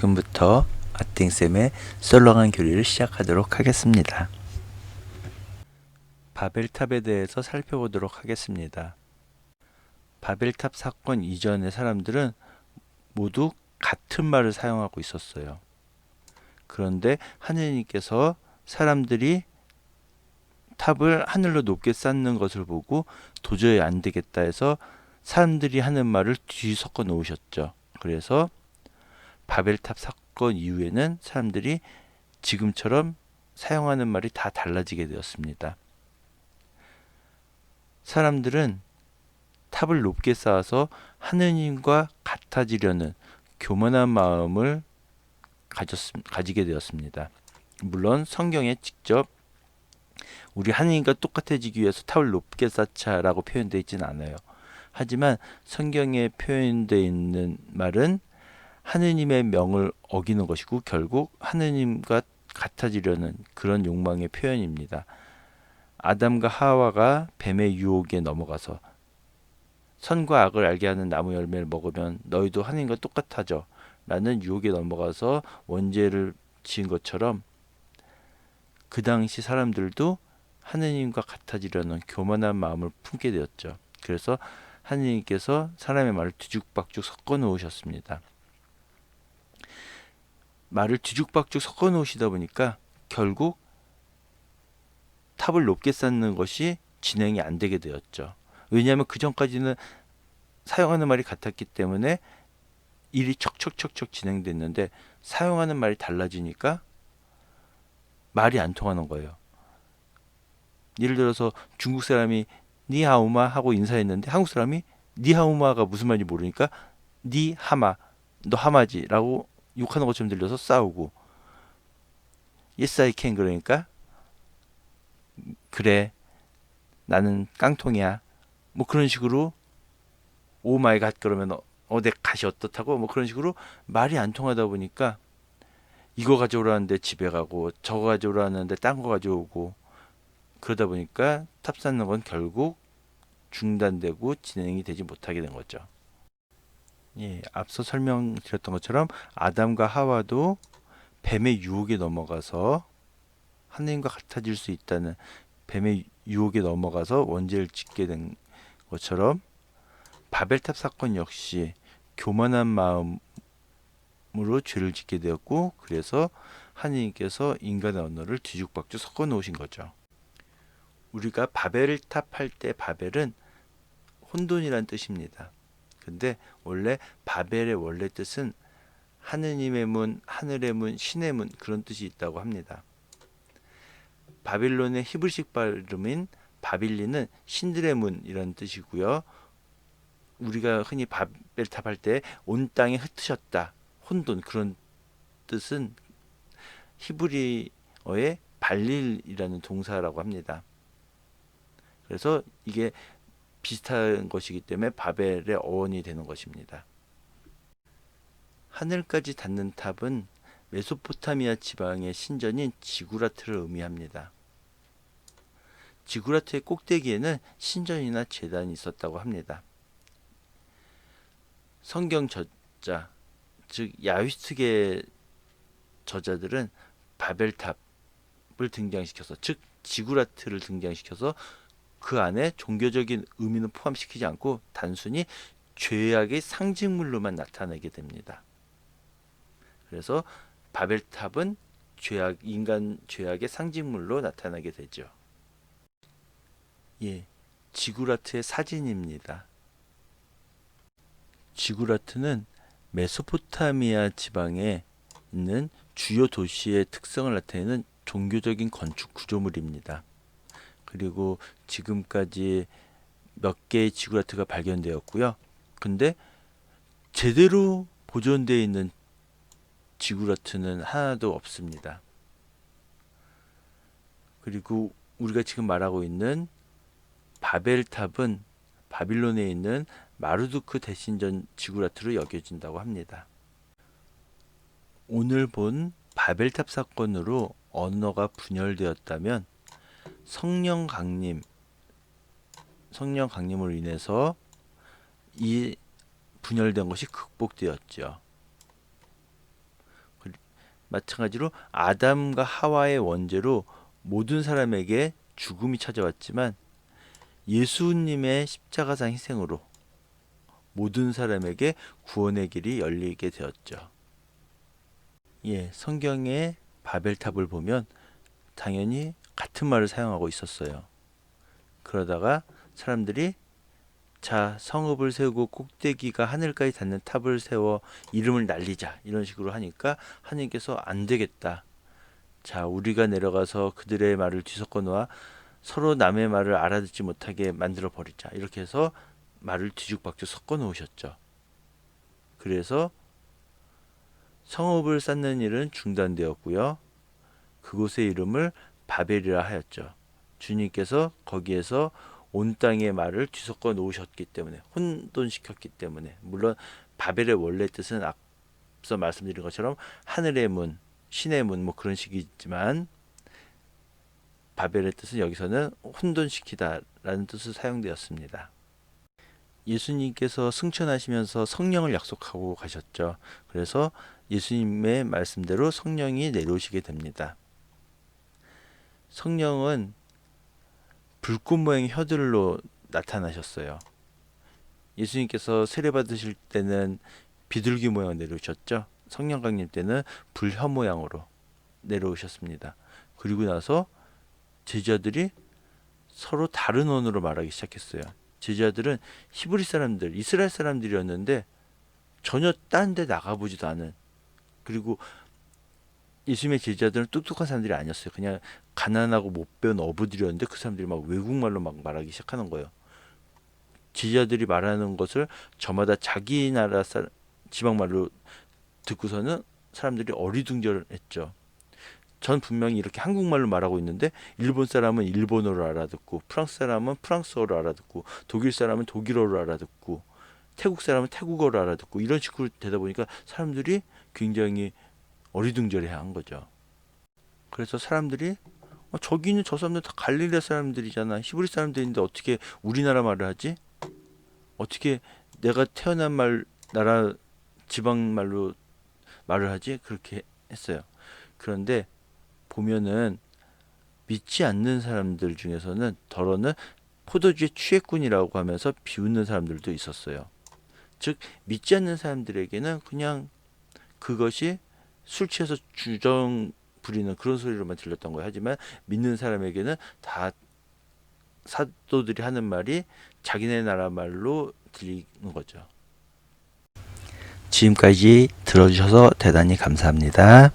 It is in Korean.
지금부터 아팅쌤의 썰렁한 교리를 시작하도록 하겠습니다. 바벨탑에 대해서 살펴보도록 하겠습니다. 바벨탑 사건 이전의 사람들은 모두 같은 말을 사용하고 있었어요. 그런데 하느님께서 사람들이 탑을 하늘로 높게 쌓는 것을 보고 도저히 안 되겠다 해서 사람들이 하는 말을 뒤섞어 놓으셨죠. 그래서 바벨탑 사건 이후에는 사람들이 지금처럼 사용하는 말이 다 달라지게 되었습니다. 사람들은 탑을 높게 쌓아서 하느님과 같아지려는 교만한 마음을 가졌, 가지게 되었습니다. 물론 성경에 직접 우리 하느님과 똑같아지기 위해서 탑을 높게 쌓자라고 표현되어 있지는 않아요. 하지만 성경에 표현되어 있는 말은 하느님의 명을 어기는 것이고 결국 하느님과 같아지려는 그런 욕망의 표현입니다. 아담과 하와가 뱀의 유혹에 넘어가서 선과 악을 알게 하는 나무 열매를 먹으면 너희도 하느님과 똑같아져 라는 유혹에 넘어가서 원죄를 지은 것처럼 그 당시 사람들도 하느님과 같아지려는 교만한 마음을 품게 되었죠. 그래서 하느님께서 사람의 말을 뒤죽박죽 섞어 놓으셨습니다. 말을 뒤죽박죽 섞어 놓으시다 보니까 결국 탑을 높게 쌓는 것이 진행이 안 되게 되었죠. 왜냐하면 그 전까지는 사용하는 말이 같았기 때문에 일이 척척척척 진행됐는데 사용하는 말이 달라지니까 말이 안 통하는 거예요. 예를 들어서 중국 사람이 니하우마 하고 인사했는데 한국 사람이 니하우마가 무슨 말인지 모르니까 니하마 너 하마지라고 욕하는 것처럼 들려서 싸우고. Yes I can 그러니까 그래 나는 깡통이야. 뭐 그런 식으로 오 마이 갓 그러면 어 내 갓이 어떻다고? 뭐 그런 식으로 말이 안 통하다 보니까 이거 가져오라는데 집에 가고 저거 가져오라는데 딴 거 가져오고. 그러다 보니까 탑 쌓는 건 결국 중단되고 진행이 되지 못하게 된 거죠. 예, 앞서 설명드렸던 것처럼 아담과 하와도 뱀의 유혹에 넘어가서 하나님과 같아질 수 있다는 뱀의 유혹에 넘어가서 원죄를 짓게 된 것처럼 바벨탑 사건 역시 교만한 마음으로 죄를 짓게 되었고 그래서 하나님께서 인간의 언어를 뒤죽박죽 섞어 놓으신 거죠. 우리가 바벨탑 할 때 바벨은 혼돈이란 뜻입니다. 근데 원래 바벨의 원래 뜻은 하느님의 문, 하늘의 문, 신의 문 그런 뜻이 있다고 합니다. 바빌론의 히브리식 발음인 바빌리는 신들의 문이라는 뜻이고요. 우리가 흔히 바벨탑 할 때 온 땅에 흩으셨다, 혼돈 그런 뜻은 히브리어의 발릴이라는 동사라고 합니다. 그래서 이게 비슷한 것이기 때문에 바벨의 어원이 되는 것입니다. 하늘까지 닿는 탑은 메소포타미아 지방의 신전인 지구라트를 의미합니다. 지구라트의 꼭대기에는 신전이나 재단이 있었다고 합니다. 성경 저자, 즉 야휘스트계 저자들은 바벨탑을 등장시켜서, 즉 지구라트를 등장시켜서 그 안에 종교적인 의미는 포함시키지 않고 단순히 죄악의 상징물로만 나타내게 됩니다. 그래서 바벨탑은 죄악 인간 죄악의 상징물로 나타나게 되죠. 예, 지구라트의 사진입니다. 지구라트는 메소포타미아 지방에 있는 주요 도시의 특성을 나타내는 종교적인 건축 구조물입니다. 그리고 지금까지 몇 개의 지구라트가 발견되었고요. 근데 제대로 보존되어 있는 지구라트는 하나도 없습니다. 그리고 우리가 지금 말하고 있는 바벨탑은 바빌론에 있는 마르두크 대신전 지구라트로 여겨진다고 합니다. 오늘 본 바벨탑 사건으로 언어가 분열되었다면 성령 강림, 성령 강림으로 인해서 이 분열된 것이 극복되었죠. 마찬가지로 아담과 하와의 원죄로 모든 사람에게 죽음이 찾아왔지만 예수님의 십자가상 희생으로 모든 사람에게 구원의 길이 열리게 되었죠. 예, 성경의 바벨탑을 보면 당연히 같은 말을 사용하고 있었어요. 그러다가 사람들이 자, 성읍을 세우고 꼭대기가 하늘까지 닿는 탑을 세워 이름을 날리자. 이런 식으로 하니까 하나님께서 안 되겠다. 자, 우리가 내려가서 그들의 말을 뒤섞어 놓아 서로 남의 말을 알아듣지 못하게 만들어 버리자. 이렇게 해서 말을 뒤죽박죽 섞어 놓으셨죠. 그래서 성읍을 쌓는 일은 중단되었고요. 그곳의 이름을 바벨이라 하였죠. 주님께서 거기에서 온 땅의 말을 뒤섞어 놓으셨기 때문에 혼돈시켰기 때문에 물론 바벨의 원래 뜻은 앞서 말씀드린 것처럼 하늘의 문, 신의 문 뭐 그런 식이지만 바벨의 뜻은 여기서는 혼돈시키다라는 뜻으로 사용되었습니다. 예수님께서 승천하시면서 성령을 약속하고 가셨죠. 그래서 예수님의 말씀대로 성령이 내려오시게 됩니다. 성령은 불꽃 모양의 혀들로 나타나셨어요. 예수님께서 세례 받으실 때는 비둘기 모양 내려오셨죠. 성령 강림 때는 불혀 모양으로 내려오셨습니다. 그리고 나서 제자들이 서로 다른 언어로 말하기 시작했어요. 제자들은 히브리 사람들, 이스라엘 사람들이었는데 전혀 딴 데 나가보지도 않은 그리고 예수님의 제자들은 똑똑한 사람들이 아니었어요. 그냥 가난하고 못 배운 어부들이었는데 그 사람들이 막 외국말로 막 말하기 시작하는 거예요. 제자들이 말하는 것을 저마다 자기 나라 사 지방말로 듣고서는 사람들이 어리둥절했죠. 전 분명히 이렇게 한국말로 말하고 있는데 일본 사람은 일본어로 알아듣고 프랑스 사람은 프랑스어로 알아듣고 독일 사람은 독일어로 알아듣고 태국 사람은 태국어로 알아듣고 이런 식으로 되다 보니까 사람들이 굉장히 어리둥절해한 거죠. 그래서 사람들이 어, 저기는 저 사람들 다 갈릴레 사람들이잖아. 히브리 사람들인데 어떻게 우리나라 말을 하지? 어떻게 내가 태어난 말 나라 지방 말로 말을 하지? 그렇게 했어요. 그런데 보면은 믿지 않는 사람들 중에서는 덜어는 포도주의 취했군이라고 하면서 비웃는 사람들도 있었어요. 즉 믿지 않는 사람들에게는 그냥 그것이 술 취해서 주정 부리는 그런 소리로만 들렸던 거예요. 하지만 믿는 사람에게는 다 사도들이 하는 말이 자기네 나라 말로 들리는 거죠. 지금까지 들어주셔서 대단히 감사합니다.